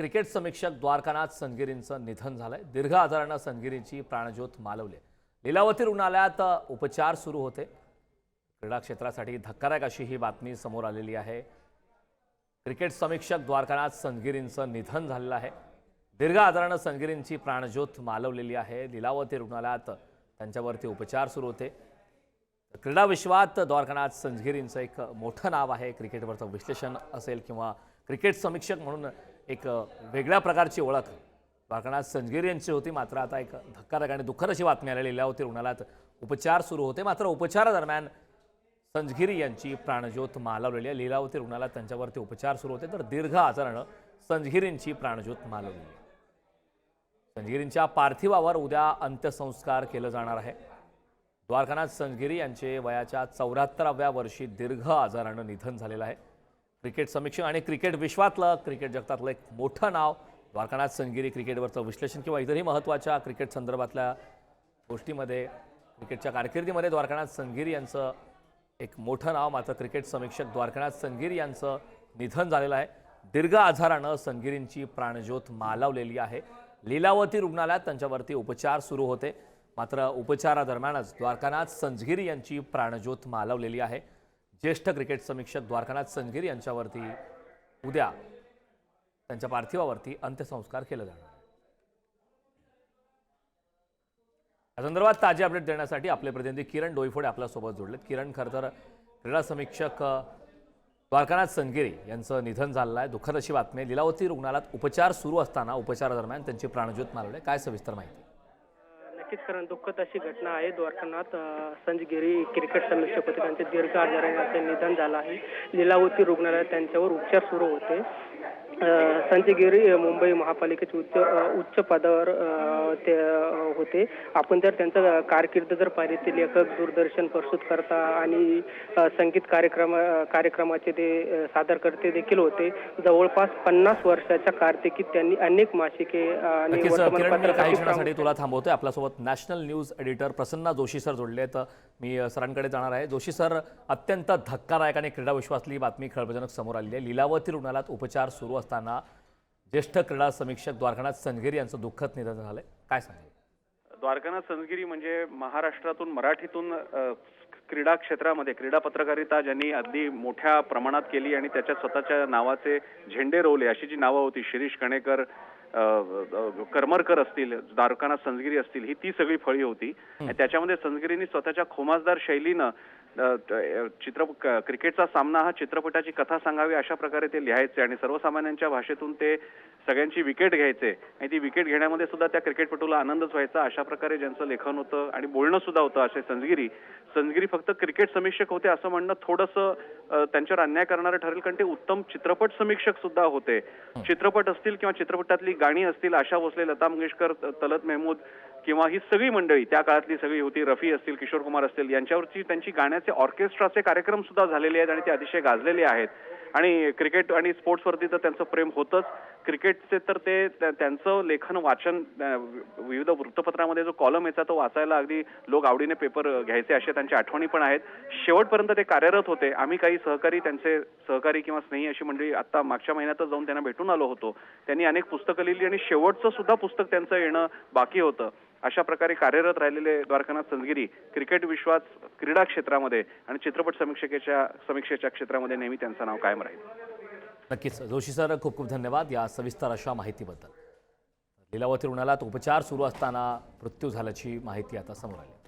Cricket समीक्षक द्वारकानाथ सनगिरींचं निधन झालंय. दीर्घ आजारानं सनगिरींची प्राणज्योत मालवली लीलावती रुग्णालयात उपचार सुरू होते. क्रीडा क्षेत्रासाठी धक्कादायक अशी ही बातमी समोर आलेली आहे. क्रिकेट समीक्षक द्वारकानाथ सनगिरींचं निधन झालेलं आहे. दीर्घ आजारानं सनगिरींची प्राणज्योत मालवलेली आहे. लीलावती रुग्णालयात त्यांच्यावरती उपचार सुरू होते. क्रीडा विश्वात द्वारकानाथ संजगिरींचं एक मोठं नाव आहे. क्रिकेटवरचं विश्लेषण असेल किंवा क्रिकेट समीक्षक म्हणून एक वेगळ्या प्रकारची ओळख. द्वारकानाथ संजगिरी यांची होती मात्र आता एक धक्कादायक आणि दुःखद अशी बातमी आलेली लीलावती रुग्णालयात उपचार सुरू होते मात्र उपचारादरम्यान संजगिरी यांची प्राणज्योत मालवलेली आहे. लीलावती रुग्णालयात त्यांच्यावरती उपचार सुरू होते तर दीर्घ आजारानं संजगिरींची प्राणज्योत मालवलेली आहे. संजगिरींच्या पार्थिवावर उद्या अंत्यसंस्कार केलं जाणार आहे. द्वारकानाथ संजगिरी यांचे वयाच्या चौऱ्याहत्तराव्या वर्षी दीर्घ आजारानं निधन झालेलं आहे. क्रिकेट समीक्षक आणि क्रिकेट विश्वातलं क्रिकेट जगतातलं एक मोठं नाव. द्वारकानाथ संगिरी क्रिकेटवरचं विश्लेषण किंवा इतरही महत्त्वाच्या क्रिकेट संदर्भातल्या गोष्टीमध्ये क्रिकेटच्या कारकिर्दीमध्ये द्वारकानाथ संगिरी यांचं एक मोठं नाव. मात्र क्रिकेट समीक्षक द्वारकानाथ संगिरी यांचं निधन झालेलं आहे. दीर्घ आजारानं संगिरींची प्राणज्योत मालवलेली आहे. लीलावती रुग्णालयात त्यांच्यावरती उपचार सुरू होते. मात्र उपचारादरम्यानच द्वारकानाथ संजगिरी यांची प्राणज्योत मालवलेली आहे. ज्येष्ठ क्रिकेट समीक्षक द्वारकानाथ संगीर यांच्यावरती उद्या त्यांच्या पार्थिवावरती अंत्यसंस्कार केले जाणार या संदर्भात ताजे अपडेट देण्यासाठी आपले प्रतिनिधी किरण डोईफोडे आपल्यासोबत जोडलेत. किरण खरं तर क्रीडा समीक्षक द्वारकानाथ संगिरी यांचं निधन झालेलं आहे. दुःखद अशी बातमी लिलावती रुग्णालयात उपचार सुरू असताना उपचारादरम्यान त्यांची प्राणज्योत मालवली काय सविस्तर माहिती? नक्कीच कारण दुःखद अशी घटना आहे. द्वारकानाथ संजगिरी क्रिकेट समीक्षक होते त्यांचे दीर्घ आजाराने त्यांचे निधन झालं आहे. लिलावती रुग्णालयात त्यांच्यावर उपचार सुरू होते. अ, संजगिरी अ, मुंबई महापालिकेचे उच्च उच्च पदावर ते होते. आपण जर त्यांचं कारकीर्द जर पाहिली ते लेखक दूरदर्शन प्रस्तुतकर्ता आणि अ, संगीत कार्यक्रम कार्यक्रमाचे ते सादरकर्ते देखील होते. जवळपास पन्नास वर्षाच्या कार्तिकीत त्यांनी अनेक मासिके आणि वर्तमानपत्रासाठी तुला थांबवतोय. आपल्यासोबत national news editor Prasanna Joshi sir जोडले आहेत. मी सरांकडे जाणार आहे. जोशी सर अत्यंत धक्कादायक आणि क्रीडा विश्वासली बातमी खळबळजनक समोर आलेली आहे. लीलावती रुग्णालयात उपचार सुरू असताना ज्येष्ठ क्रीडा समीक्षक द्वारकानाथ संजगिरी यांचं दुःखद निधन झालंय. काय सांगेल? द्वारकानाथ संजगिरी म्हणजे महाराष्ट्रातून मराठीतून क्रीडा क्षेत्रामध्ये क्रीडा पत्रकारिता ज्यांनी अगदी मोठ्या प्रमाणात केली आणि त्याच्या स्वतःच्या नावाचे झेंडे रोवले अशी जी नावं होती शिरीष कणेकर करमरकर असतील द्वारकानाथ संजगिरी असतील ही ती सगळी फळी होती. आणि त्याच्यामध्ये संजगिरींनी स्वतःच्या खोमासदार शैलीनं चित्र क्रिकेटचा सामना हा चित्रपटाची कथा सांगावी अशा प्रकारे ते लिहायचे आणि सर्वसामान्यांच्या भाषेतून ते सगळ्यांची विकेट घ्यायचे आणि ती विकेट घेण्यामध्ये सुद्धा त्या क्रिकेटपटूला आनंदच व्हायचा. अशा प्रकारे ज्यांचं लेखन होतं आणि बोलणं सुद्धा होतं असे संजगिरी संजगिरी फक्त क्रिकेट समीक्षक होते असं म्हणणं थोडंसं त्यांच्यावर अन्याय करणारं ठरेल कारण ते उत्तम चित्रपट समीक्षक सुद्धा होते. चित्रपट असतील किंवा चित्रपटातली गाणी असतील आशा भोसले लता मंगेशकर तलत महमूद किंवा ही सगळी मंडळी त्या काळातली सगळी होती रफी असतील किशोर कुमार असतील यांच्यावरची त्यांची गाण्याचे ऑर्केस्ट्राचे कार्यक्रम सुद्धा झालेले आहेत आणि ते अतिशय गाजलेले आहेत. आणि क्रिकेट आणि स्पोर्ट्सवरती तर त्यांचं प्रेम होतंच. क्रिकेटचे तर ते त्यांचं लेखन वाचन विविध वृत्तपत्रामध्ये जो कॉलम यायचा तो वाचायला अगदी लोक आवडीने पेपर घ्यायचे अशा त्यांच्या आठवणी पण आहेत. शेवटपर्यंत ते कार्यरत होते. आम्ही काही सहकारी त्यांचे सहकारी किंवा स्नेही अशी मंडळी आता मागच्या महिन्यातच जाऊन त्यांना भेटून आलो होतो. त्यांनी अनेक पुस्तकं लिहिली आणि शेवटचं सुद्धा पुस्तक त्यांचं येणं बाकी होतं. अशा प्रकारे कार्यरत राहिलेले द्वारकानाथ संजगिरी क्रिकेट विश्वात क्रीडा क्षेत्रामध्ये आणि चित्रपट समीक्षकेच्या समीक्षेच्या क्षेत्रामध्ये नेहमी त्यांचं नाव कायम राहील. नक्कीच जोशी सर खूप खूप धन्यवाद या सविस्तर अशा माहितीबद्दल. लिलावती रुग्णालयात उपचार सुरू असताना मृत्यू झाल्याची माहिती आता समोर आली.